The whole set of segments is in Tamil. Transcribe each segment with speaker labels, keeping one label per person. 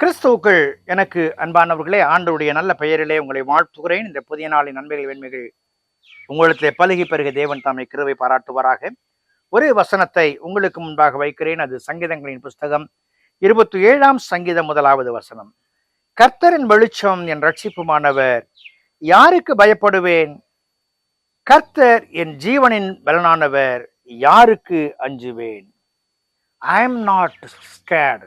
Speaker 1: கிறிஸ்துவுக்கள் எனக்கு அன்பானவர்களே ஆண்டருடைய நல்ல பெயரிலே உங்களை வாழ்த்துகிறேன். இந்த புதிய நாளின் நன்மைகள் வெண்மைகள் உங்களுக்கு பழுகி பெருக தேவன் தாமை கிருவை பாராட்டுவாராக. ஒரு வசனத்தை உங்களுக்கு முன்பாக வைக்கிறேன். அது சங்கீதங்களின் புஸ்தகம் இருபத்தி ஏழாம் சங்கீதம் முதலாவது வசனம். கர்த்தரின் வெளிச்சம் என் ரட்சிப்புமானவர் யாருக்கு பயப்படுவேன்? கர்த்தர் என் ஜீவனின் பலனானவர் யாருக்கு அஞ்சுவேன்? ஐ எம் நாட் ஸ்கேட்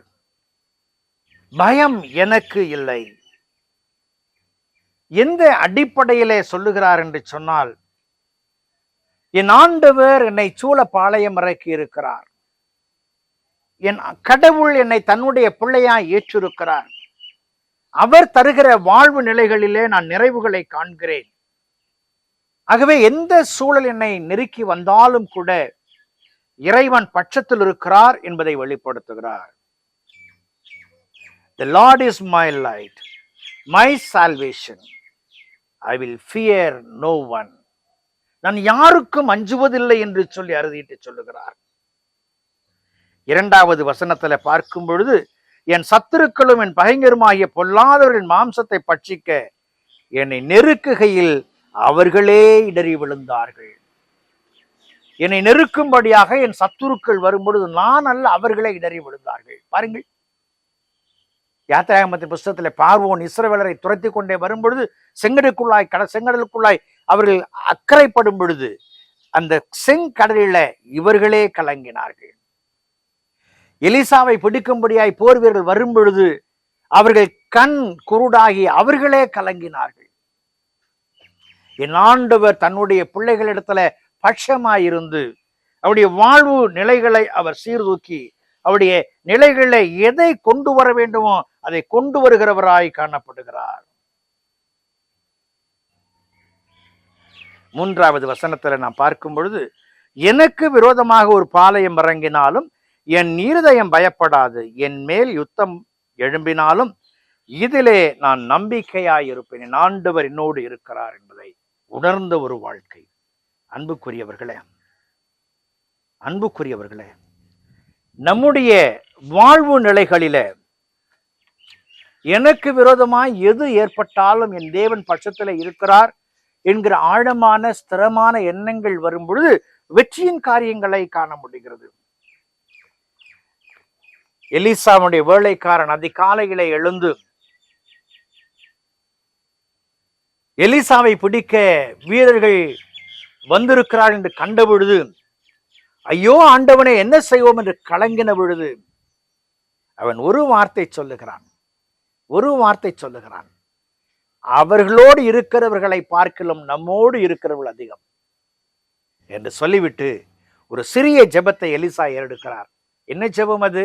Speaker 1: பயம் எனக்கு இல்லை. எந்த அடிப்படையிலே சொல்லுகிறார் என்று சொன்னால் என் ஆண்டவர் என்னை சூழ பாளையம் இறக்கி இருக்கிறார். என் கடவுள் என்னை தன்னுடைய பிள்ளையாய் ஏற்றிருக்கிறார். அவர் தருகிற வாழ்வு நிலைகளிலே நான் நிறைவுகளை காண்கிறேன். ஆகவே எந்த சூழல் என்னை நெருக்கி வந்தாலும் கூட இறைவன் பட்சத்தில் இருக்கிறார் என்பதை வெளிப்படுத்துகிறார். The Lord is my light, my salvation. I will fear no one நான் யாருக்கும் அஞ்சுவதில்லை என்று சொல்லி அறுதிட்டு சொல்லுகிறார். இரண்டாவது வசனத்துல பார்க்கும் பொழுது என் சத்துருக்களும் என் பகைஞருமாகிய பொல்லாதவர்களின் மாம்சத்தை பட்சிக்க என்னை நெருக்குகையில் அவர்களே இடறி விழுந்தார்கள். என்னை நெருக்கும்படியாக என் சத்துருக்கள் வரும்பொழுது நான் அல்ல அவர்களே இடறி விழுந்தார்கள். பாருங்கள். யாத்திராகமத்தின் புஸ்தகத்திலே பார்வோன் இஸ்ரவேலரை துரத்தி கொண்டே வரும்பொழுது செங்கடலுக்குள்ளாய் கட செங்கடலுக்குள்ளாய் அவர்கள் அக்கறைப்படும் பொழுது அந்த செங்கடலில இவர்களே கலங்கினார்கள். எலிசாவை பிடிக்கும்படியாய் போர் வீரர்கள் வரும் பொழுது அவர்கள் கண் குருடாகி அவர்களே கலங்கினார்கள். என் ஆண்டவர் தன்னுடைய பிள்ளைகளிடத்துல பட்சமாயிருந்து அவருடைய வாழ்வு நிலைகளை அவர் சீர்தூக்கி அவருடைய நிலைகளை எதை கொண்டு வர வேண்டுமோ அதை கொண்டு வருகிறவராய் காணப்படுகிறார். மூன்றாவது வசனத்துல நான் பார்க்கும் பொழுது எனக்கு விரோதமாக ஒரு பாளையம் இறங்கினாலும் என் இருதயம் பயப்படாது என் மேல் யுத்தம் எழும்பினாலும் இதிலே நான் நம்பிக்கையாய் இருப்பேன் என் ஆண்டவர் என்னோடு இருக்கிறார் என்பதை உணர்ந்த ஒரு வாழ்க்கை. அன்புக்குரியவர்களே அன்புக்குரியவர்களே நம்முடைய வாழ்வு நிலைகளில எனக்கு விரோதமாய் எது ஏற்பட்டாலும் என் தேவன் பட்சத்துல இருக்கிறார் என்கிற ஆழமான ஸ்திரமான எண்ணங்கள் வரும் பொழுது வெற்றியின் காரியங்களை காண முடிகிறது. எலிசாவுடைய வேலைக்காரன் அதிகாலையில எழுந்து எலிசாவை பிடிக்க வீரர்கள் வந்திருக்கிறார் என்று கண்டபொழுது ஐயோ ஆண்டவனை என்ன செய்வோம் என்று கலங்கின பொழுது அவன் ஒரு வார்த்தை சொல்லுகிறான். ஒரு வார்த்தை சொல்லுகிறான். அவர்களோடு இருக்கிறவர்களை பார்க்கலும் நம்மோடு இருக்கிறவர்கள் அதிகம் என்று சொல்லிவிட்டு ஒரு சிறிய ஜெபத்தை எலிசா ஏறெடுக்கிறார். என்ன ஜெபம் அது?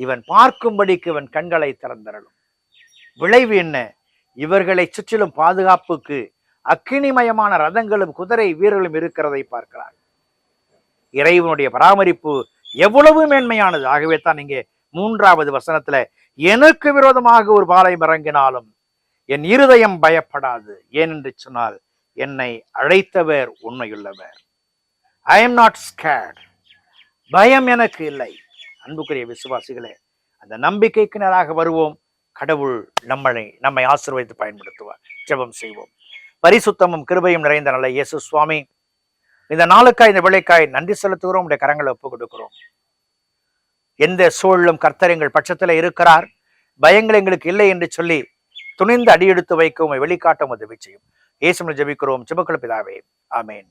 Speaker 1: இவன் பார்க்கும்படிக்கு இவன் கண்களை திறந்தரலும் விளைவு என்ன? இவர்களை சுற்றிலும் பாதுகாப்புக்கு அக்கினிமயமான ரதங்களும் குதிரை வீரர்களும் இருக்கிறதை பார்க்கிறார் இறைவனுடைய பராமரிப்பு எவ்வளவு மேன்மையானது? ஆகவே தான் இங்கே மூன்றாவது வசனத்துல எனக்கு விரோதமாக ஒரு பாளையம் இறங்கினாலும் என் இருதயம் பயப்படாது. ஏனென்று சொன்னால் என்னை அழைத்தவர் உண்மையுள்ளவர். ஐ எம் நாட் ஸ்கேட் பயம் எனக்கு இல்லை. அன்புக்குரிய விசுவாசிகளே அந்த நம்பிக்கைக்கு நேராக வருவோம். கடவுள் நம்மளை நம்மை ஆசீர்வதித்து பயன்படுத்துவார். ஜெபம் செய்வோம். பரிசுத்தமும் கிருபையும் நிறைந்த நல்ல இயேசு சுவாமி இந்த நாளுக்காய் இந்த விளைக்காய் நன்றி செலுத்துகிறோம் உடைய கரங்களை ஒப்புக் கொடுக்கிறோம். எந்த சூழலும் கர்த்தர் எங்கள் பட்சத்தில் இருக்கிறார். பயங்கள் எங்களுக்கு இல்லை என்று சொல்லி துணிந்து அடியெடுத்து வைக்கவும் வெளிக்காட்டும் உதவி செய்யும் இயேசுவில் ஜபிக்கிறோம். ஜெபக்குள்ள பிதாவே. ஆமேன்.